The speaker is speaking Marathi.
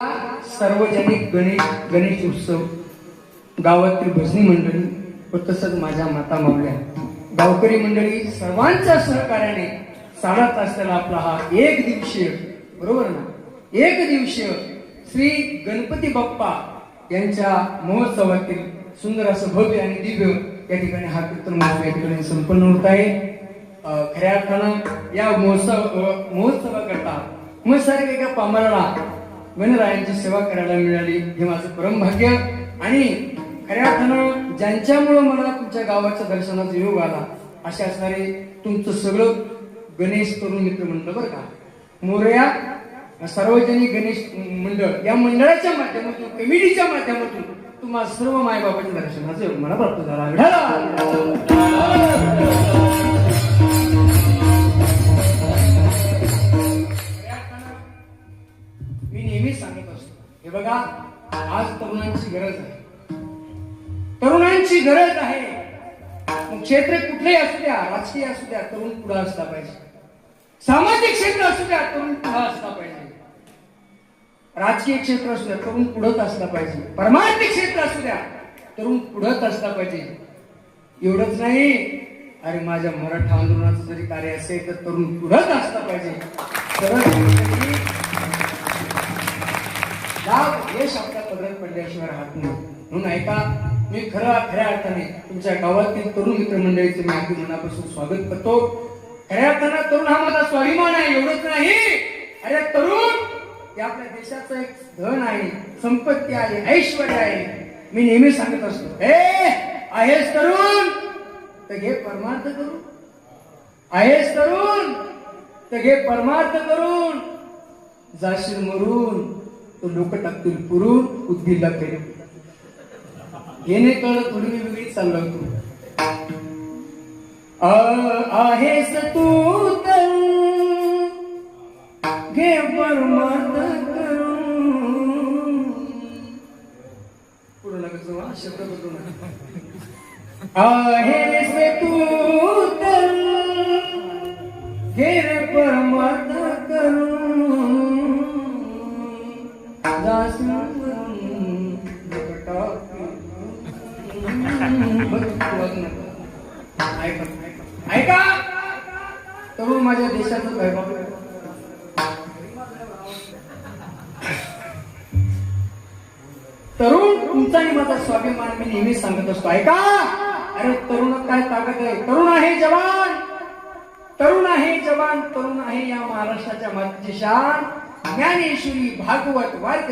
सार्वजनिक गणेश गणेश उत्सव गावातील भजनी मंडळी व तसंच माझ्या माता मावल्या. गावकरी मंडळी सर्वांच्या सहकार्याने साडा तासाला आपला हा एक दिवसीय बरोबर ना? एक दिवसीय श्री गणपती बाप्पा यांच्या महोत्सवातील सुंदर असं भव्य आणि दिव्य या ठिकाणी हा कीर्तन महोत्सव या ठिकाणी संपन्न होत आहे. खऱ्या अर्थानं या महोत्सव महोत्सवाकरता मग सारे एका पामराला वनरायांची सेवा करायला मिळाली. हे माझं परमभाग्य. आणि खऱ्या अर्थानं ज्यांच्यामुळं मला तुमच्या गावाच्या दर्शनाचा योग आला असे असणारे तुमचं सगळं गणेश तरुण मित्र मंडळ बरं का? मोरया सार्वजनिक गणेश मंडळ या मंडळाच्या माध्यमातून कमिटीच्या माध्यमातून तुम्हाला सर्व मायबाबाच्या दर्शनाचं योग मला प्राप्त झाला. बघा आज तरुणांची गरज आहे. तरुणांची गरज आहे. मग क्षेत्र कुठलेही असू द्या राजकीय असू द्या तरुण पुढे असला पाहिजे. सामाजिक क्षेत्र असू द्या तरुण पुढे असला पाहिजे. राजकीय क्षेत्र असू द्या तरुण पुढत असला पाहिजे. परमार्थिक क्षेत्र असू द्या तरुण पुढत असला पाहिजे. एवढंच नाही अरे माझ्या मराठा आंदोलनाचं जरी कार्य असेल तर तरुण पुढत असला पाहिजे. राग हे शब्द आपल्या पदरात पडल्याशिवाय राहत नाही. म्हणून ऐका मी खरं खऱ्या अर्थाने तुमच्या गावातील तरुण मित्रमंडळीचे मी अगदी मनापासून स्वागत करतो. खऱ्या अर्थानं तरुण हा माझा स्वाभिमान आहे एवढंच नाही. अरे तरुण हे आपल्या देशाचं एक धन आहे संपत्ती आहे ऐश्वर आहे. मी नेहमी सांगत असतो ए आहेस तरुण तर घे परमार्थ करून. आहेस तरुण तर घे परमार्थ करून. जाशील मरून तो लोक टाकतील पुरून बुद्धीला फेरे. हे नाही कळलं थोडी वेगळी चाललो आ- आहेस तू घे परमार्थ करून. पुढं नका जाऊ, शब्द बदलू नका आहेस तू ऐका! तरुण माझ्या देशाचं वैभव तरुण तुमचा माझा स्वाभिमान मी नेहमी सांगत असतो. ऐका! अरे तरुणात काय ताकद आहे? तरुण आहे जवान! तरुण आहे जवान तरुण आहे या महाराष्ट्राच्या मातीची शान. ज्ञानेश्वरी भागवत वार्क